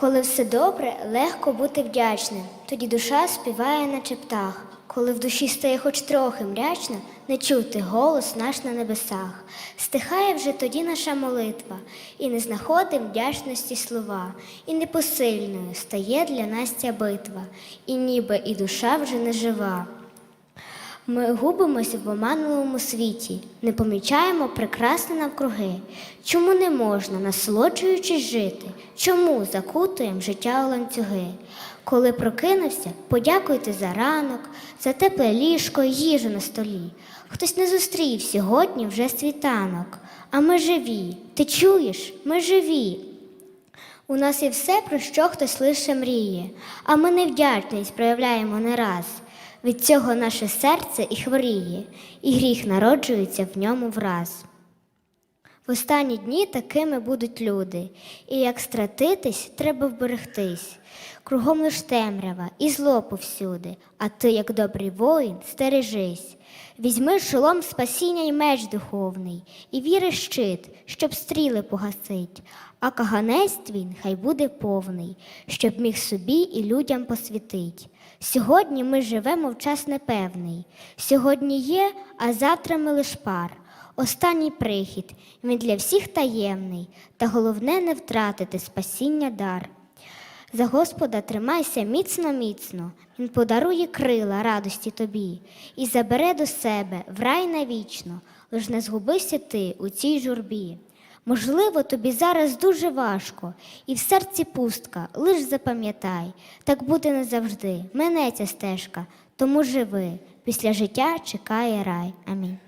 Коли все добре, легко бути вдячним. Тоді душа співає, наче птах. Коли в душі стає хоч трохи мрячно, не чути голос наш на небесах. Стихає вже тоді наша молитва, і не знаходим вдячності слова, і непосильною стає для нас ця битва, і ніби і душа вже не жива. Ми губимося в оманливому світі, не помічаємо прекрасне навкруги. Чому не можна, насолоджуючись жити? Чому закутуємо життя у ланцюги? Коли прокинувся, подякуйте за ранок, за тепле ліжко їжу на столі. Хтось не зустрів сьогодні вже світанок, а ми живі. Ти чуєш? Ми живі. У нас є все, про що хтось лише мріє, а ми невдячність проявляємо не раз. Від цього наше серце і хворіє, і гріх народжується в ньому враз. В останні дні такими будуть люди, і як стратитись, треба вберегтись. Кругом лиш темрява і зло повсюди, а ти, як добрий воїн, стережись. Візьми шолом спасіння й меч духовний, і віри щит, щоб стріли погасить, а каганець твій хай буде повний, щоб міг собі і людям посвітить. Сьогодні ми живемо в час непевний. Сьогодні є, а завтра ми лиш пар. Останній прихід, він для всіх таємний, та головне не втратити спасіння дар. За Господа тримайся міцно, міцно, Він подарує крила радості тобі і забере до себе в рай навічно, лиш не згубися ти у цій журбі. Можливо, тобі зараз дуже важко, і в серці пустка, лиш запам'ятай, так буде не завжди, минеться стежка, тому живи, після життя чекає рай. Амінь.